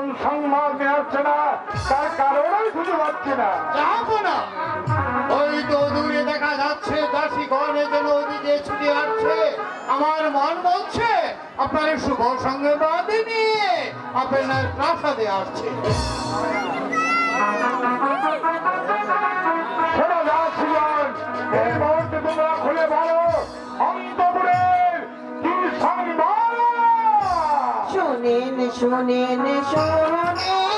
মান সম্মান দেওয়াচ্ছে না তার কারণেই খুঁজে পাচ্ছি না। যাব না। ওই তো দূরে দেখা যাচ্ছে দাসী গণে যেন ওদিকে ছুটে আসছে। আমার মন বলছে আপনার শুভ সঙ্গে বাদে নিয়ে আপনার প্রাসাদে আসছে। শোনো দাসীগণ শোনেন শোনেন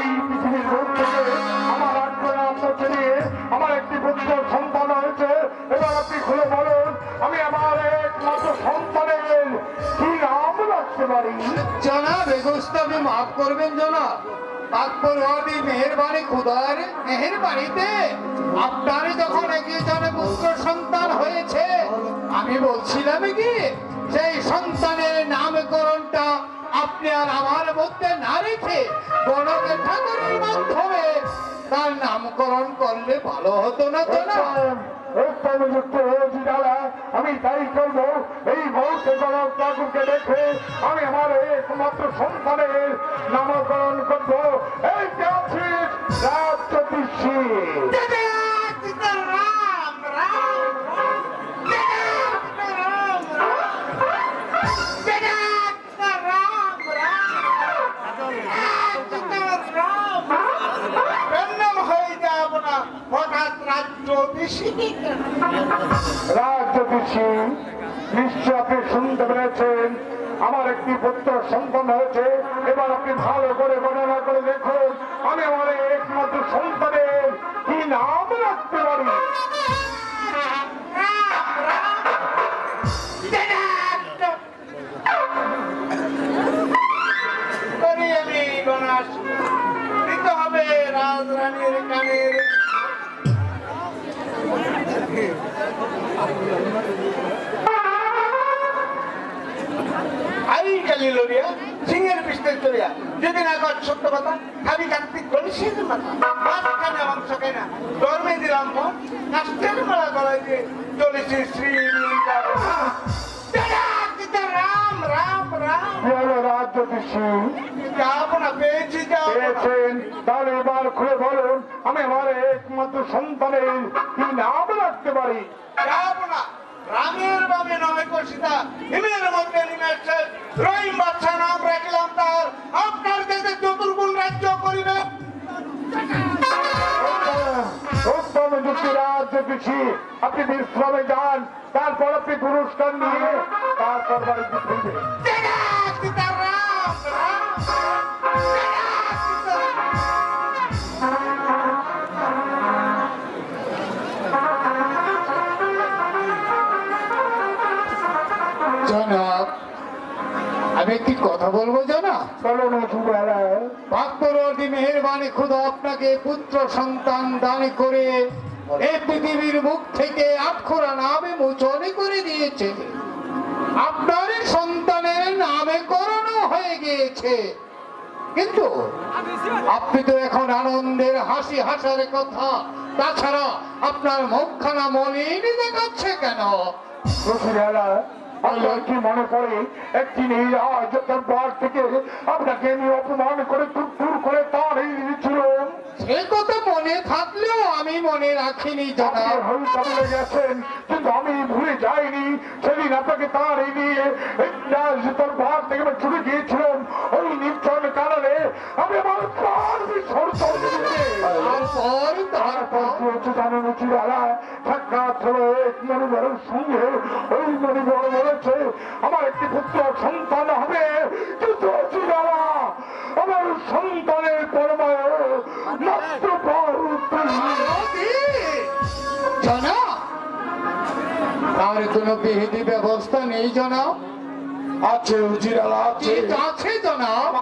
এই পৃথিবীর বুক থেকে আমার আগ্রহ আপনাকে নিয়ে আমার একটি পুত্র সন্তান হয়েছে। এবার আপনি খুলে বলুন, আমি আমার একমাত্র সন্তানের কি নাম রাখতে পারি? জনাব এগুস্তাবি মাফ করবেন জনাব। আপনার যখন একজনে পুত্র সন্তান হয়েছে, আমি বলছিলাম কি, সেই সন্তানের নামকরণটা আপনি আর আমার মধ্যে না রেখে গণকে ঠাকুরের মাধ্যমে তার নামকরণ করলে ভালো হতো না তো না? আমি তাই করব, এই মুহূর্তে গণক ঠাকুরকে দেখে আমি আমার একমাত্র সন্তানের নামকরণ করব। রাজ জ্যোতিষী নিশ্চয় আপনি শুনতে পেরেছেন। আমার একটি পুত্র সন্তান হয়েছে। এবার আপনি ভালো করে গণনা করে দেখুন। আমি আমার একমাত্র সন্তানের কি নাম রাখতে পারি? গেলি লড়িয়া সিংহের চড়িয়া যদি না কর সত্য কথা খাবি কার্তিক মাথা। মাঝখানে মাংস খাই না। ধর্মে দিলাম মন কাষ্টের মেলা গলায় দিয়ে চলেছে শ্রী রাম রাম রাম। কি হলো রাজ জ্যোতিষী যাব না পেয়েছি যাও পেয়েছেন। তাহলে এবার খুলে বলুন আমি আমার একমাত্র সন্তানের কি নাম রাখতে পারি? না রামের বাবে নয় কষিতা হিমের মধ্যে নিমেছে রহিম বাচ্চা নাম রাখলাম তার। আপনার দেশে চতুর্গুণ রাজ্য করিবে। আপনি বিশ্রামে যান, তারপর আপনি পুরস্কার নিয়ে তারপর বাড়িতে মেহেরবানি খুদা আপনাকে পুত্র সন্তান দান করে এই পৃথিবীর মুখ থেকে আটখোরা নামে মোচনে করে দিয়েছে। আপনার সন্তানের নামে করণও হয়ে গিয়েছে। কিন্তু আপনি তো এখন আনন্দের হাসি হাসার কথা। তাছাড়া আপনার মুখখানা মলিন দেখাচ্ছে কেন? আপনার কি মনে পড়ে একদিন নিয়ে রাজতার বার থেকে আপনাকে আমি অপমান করে দূর করে তার এই দিয়েছিলাম সে কথা মনে থাকলেও আমি মনে রাখিনি জনাব। গেছেন কিন্তু আমি ভুলে যাইনি। সেদিন আপনাকে তার এই নিয়ে এই রাজতার থেকে ছুটে গিয়েছিলাম। ওই নির্জন কারণে আমি আমার প্রাণ বিসর্জন তারপর তারপর? তারপর হচ্ছে জানেন উচিরালা সাক্ষাৎ হলো এক মনিবরের সঙ্গে। ওই মনিবর বলেছে আমার একটি পুত্র সন্তান হবে কিন্তু উচিরালা আমার সন্তানের পরমায় মাত্র জানা! তার কোনো বিহিতি ব্যবস্থা নেই জানা? আছে আছে। আছে জনাব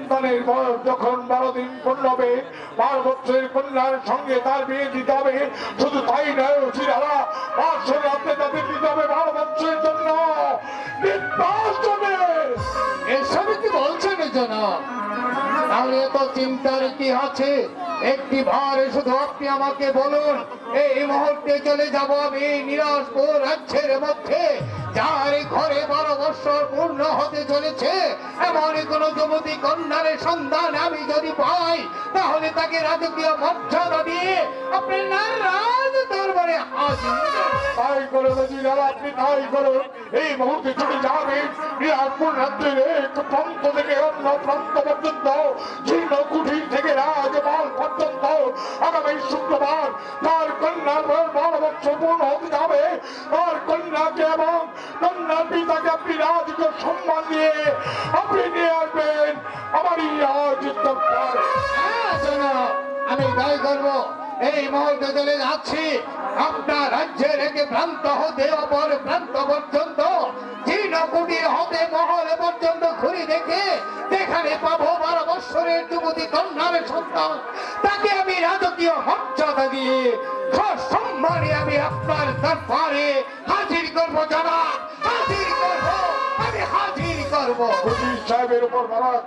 সন্তানের বয়স যখন বারো দিন পূর্ণ হবে বারো বছরের কন্যার সঙ্গে তার বিয়ে দিতে হবে। শুধু তাই নয় তাদের দিতে হবে বারো এত চিন্তার কি আছে, একটি ভারে শুধু আপনি আমাকে বলুন, এই মুহূর্তে চলে যাব আমি নিরাজপুর রাজ্যের মধ্যে। যার ঘরে বারো বছর পূর্ণ হতে চলেছে, এমন কোন যুবতী কন্যার সন্ধান আমি যদি পাই, তাহলে তাকে রাজকীয় মর্যাদা দিয়ে আপনার নারাজ দরবারে হাজির। তাই করে উচিরালা আপনি তাই করুন। এই মুহূর্তে চলে যাবেন বিরাটপুর রাজ্যের এক প্রান্ত থেকে অন্য প্রান্ত পর্যন্ত। জীর্ণ আপনি নিয়ে আসবেন আমার আমি তাই করব। এই মুহূর্তে চলে যাচ্ছি। আপনার রাজ্যের একে প্রান্ত হতে, অপর প্রান্ত পর্যন্ত কুটির হতে, মহল পর্যন্ত ঘুরে দেখে, যেখানে পাবো বারো বৎসরের যুবতী কন্যার সন্তান। তাকে আমি রাজকীয় মর্যাদা দিয়ে সম্মানে আমি আপনার দরবারে হাজির করব জানা কুঠির সাহেবের উপর মারা